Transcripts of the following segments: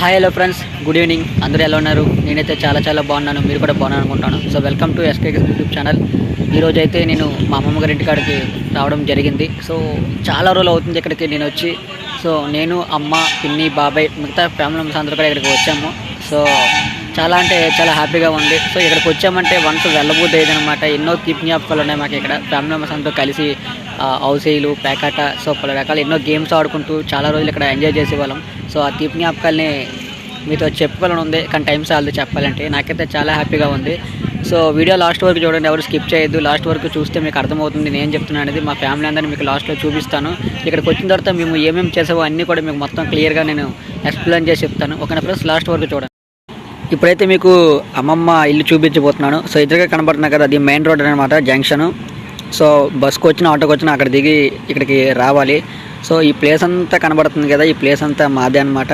Hi hello friends good evening అందరూ ఎలా ఉన్నారు? నేనైతే చాలా చాలా బాగున్నాను. మీరు కూడా బాగున్నాను అనుకుంటాను so welcome to SK YouTube channel ఈరోజు అయితే నేను మా అమ్మమ్మ గారి ఇంటికాడికి రావడం జరిగింది. సో చాలా రోజులు అవుతుంది ఇక్కడికి నేను వచ్చి. సో నేను అమ్మ పిన్ని బాబాయ్ మిగతా ఫ్యామిలీ మెంబర్స్ అందరూ కూడా ఇక్కడికి వచ్చాము. సో చాలా అంటే చాలా హ్యాపీగా ఉంది. సో ఇక్కడికి వచ్చామంటే వన్స్ వెళ్ళబోద్ది అనమాట ఎన్నో తీపి జ్ఞాపకాలు ఉన్నాయి మాకు ఇక్కడ. ఫ్యామిలీ మెంబర్స్ అంతా కలిసి హౌసీలు పేకాట సో పలు రకాల ఎన్నో గేమ్స్ ఆడుకుంటూ చాలా రోజులు ఇక్కడ ఎంజాయ్ చేసేవాళ్ళం. సో ఆ తీపి జ్ఞాపకాలని మీతో చెప్పుకోవాలని ఉంది కానీ టైం సార్లు చెప్పాలంటే. నాకైతే చాలా హ్యాపీగా ఉంది. సో వీడియో లాస్ట్ వరకు చూడండి. ఎవరు స్కిప్ చేయొద్దు. లాస్ట్ వరకు చూస్తే మీకు అర్థమవుతుంది నేను చెప్తున్నాను అనేది. మా ఫ్యామిలీ అందరినీ మీకు లాస్ట్లో చూపిస్తాను. ఇక్కడికి వచ్చిన తర్వాత మేము ఏమేమి చేసావో అన్నీ కూడా మీకు మొత్తం క్లియర్గా నేను ఎక్స్ప్లెయిన్ చేసి చెప్తాను. ఓకేనా ఫ్రెండ్స్? లాస్ట్ వరకు చూడండి. ఇప్పుడైతే మీకు అమ్మమ్మ ఇల్లు చూపించబోతున్నాను. సో ఎదురుగా కనబడుతున్నా కదా అది మెయిన్ రోడ్ అనమాట జంక్షన్ సో బస్కి వచ్చిన ఆటోకి వచ్చిన అక్కడ దిగి ఇక్కడికి రావాలి. సో ఈ ప్లేస్ అంతా కనబడుతుంది కదా ఈ ప్లేస్ అంతా మాదే అనమాట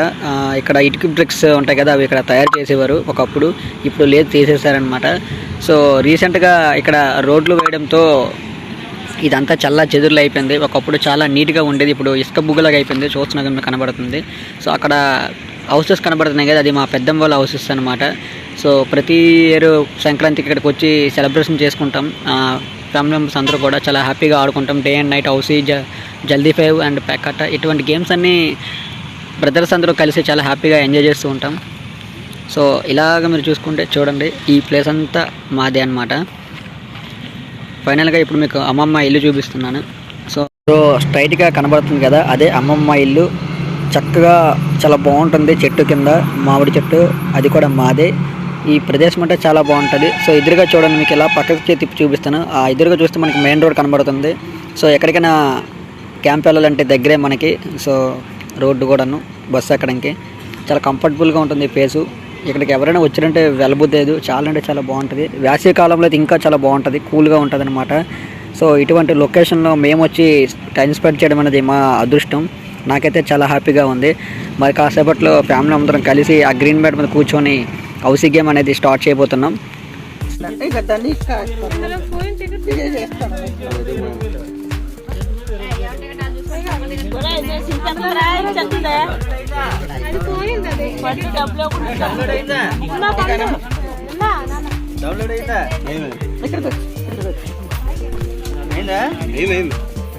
ఇక్కడ ఇటుక బ్రిక్స్ ఉంటాయి కదా అవి ఇక్కడ తయారు చేసేవారు ఒకప్పుడు. ఇప్పుడు లేదు తీసేశారనమాట సో రీసెంట్గా ఇక్కడ రోడ్లు వేయడంతో ఇదంతా చల్ల చెదురులు అయిపోయింది. ఒకప్పుడు చాలా నీట్గా ఉండేది. ఇప్పుడు ఇసుక బుగ్గలాగా అయిపోయింది. చూస్తున్నా కనబడుతుంది. సో అక్కడ హౌసెస్ కనబడుతున్నాయి కదా అది మా పెద్దమ్మ వాళ్ళ హౌసెస్ అనమాట సో ప్రతి ఇయర్ సంక్రాంతికి ఇక్కడికి వచ్చి సెలబ్రేషన్ చేసుకుంటాం. ఫ్యామిలీ మెంబర్స్ అందరూ కూడా చాలా హ్యాపీగా ఆడుకుంటాం. డే అండ్ నైట్ హౌసీ జ జల్దీ ఫైవ్ అండ్ ప్యాకట్ ఇటువంటి గేమ్స్ అన్నీ బ్రదర్స్ అందరూ కలిసి చాలా హ్యాపీగా ఎంజాయ్ చేస్తూ ఉంటాం. సో ఇలాగ మీరు చూసుకుంటే చూడండి ఈ ప్లేస్ అంతా మాదే అనమాట ఫైనల్గా ఇప్పుడు మీకు అమ్మమ్మ ఇల్లు చూపిస్తున్నాను. సో స్ట్రైట్గా కనబడుతుంది కదా అదే అమ్మమ్మ ఇల్లు. చక్కగా చాలా బాగుంటుంది చెట్టు కింద మామిడి చెట్టు. అది కూడా మాదే. ఈ ప్రదేశం అంటే చాలా బాగుంటుంది. సో ఎదురుగా చూడండి మీకు ఇలా పక్కకి తిప్పి చూపిస్తాను. ఆ ఎదురుగా చూస్తే మనకి మెయిన్ రోడ్ కనబడుతుంది. సో ఎక్కడికైనా క్యాంప్ వెళ్ళాలంటే దగ్గరే మనకి. సో రోడ్డు కూడాను బస్సు ఎక్కడానికి. చాలా కంఫర్టబుల్గా ఉంటుంది ఈ ప్లేసు. ఇక్కడికి ఎవరైనా వచ్చారంటే వెళ్ళబుద్దేదు చాలా అంటే చాలా బాగుంటుంది. వేసవి కాలంలో అయితే ఇంకా చాలా బాగుంటుంది. కూల్గా ఉంటుంది అనమాట సో ఇటువంటి లొకేషన్లో మేము వచ్చి టైం స్పెండ్ చేయడం అనేది మా అదృష్టం. నాకైతే చాలా హ్యాపీగా ఉంది. మరి కాసేపట్లో ఫ్యామిలీ అందరం కలిసి ఆ గ్రీన్ బెడ్ మీద కూర్చొని హౌసీ గేమ్ అనేది స్టార్ట్ చేయబోతున్నాం.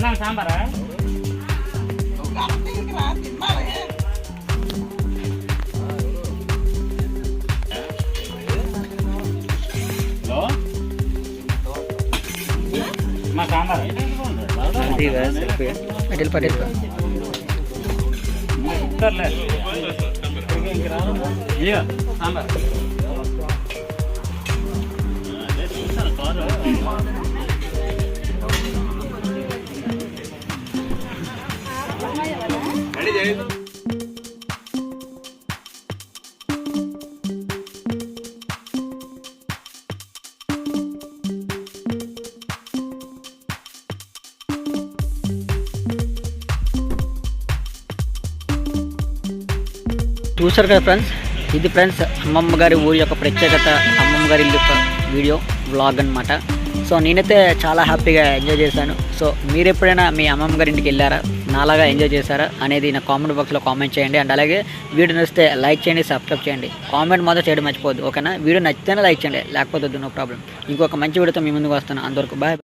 இதெல்லாம் சாம்பாரா ஹலோ அம்மா சாம்பாரா பட்டேல் பட்டேல் தெரியல ஐயா சாம்பார் సాంబార్ చూసారు కదా ఫ్రెండ్స్? ఇది ఫ్రెండ్స్ అమ్మమ్మ గారి ఊరి యొక్క ప్రత్యేకత అమ్మమ్మ గారి ఇల్లు వీడియో వ్లాగ్ అనమాట సో నేనైతే చాలా హ్యాపీగా ఎంజాయ్ చేశాను. సో మీరు ఎప్పుడైనా మీ అమ్మమ్మ గారి ఇంటికి వెళ్ళారా? నాలాగా ఎంజాయ్ చేశారా అనేది నా కామెంట్ బాక్స్లో కామెంట్ చేయండి. అండ్ అలాగే వీడియో నచ్చితే లైక్ చేయండి సబ్స్క్రైబ్ చేయండి. కామెంట్ మాత్రం చేయడం మర్చిపోద్దు ఓకేనా? వీడియో నచ్చితేనే లైక్ చేయండి లేకపోతే నో ప్రాబ్లం ఇంకొక మంచి వీడియోతో మీ ముందుకు వస్తాను. అందరికి బాయ్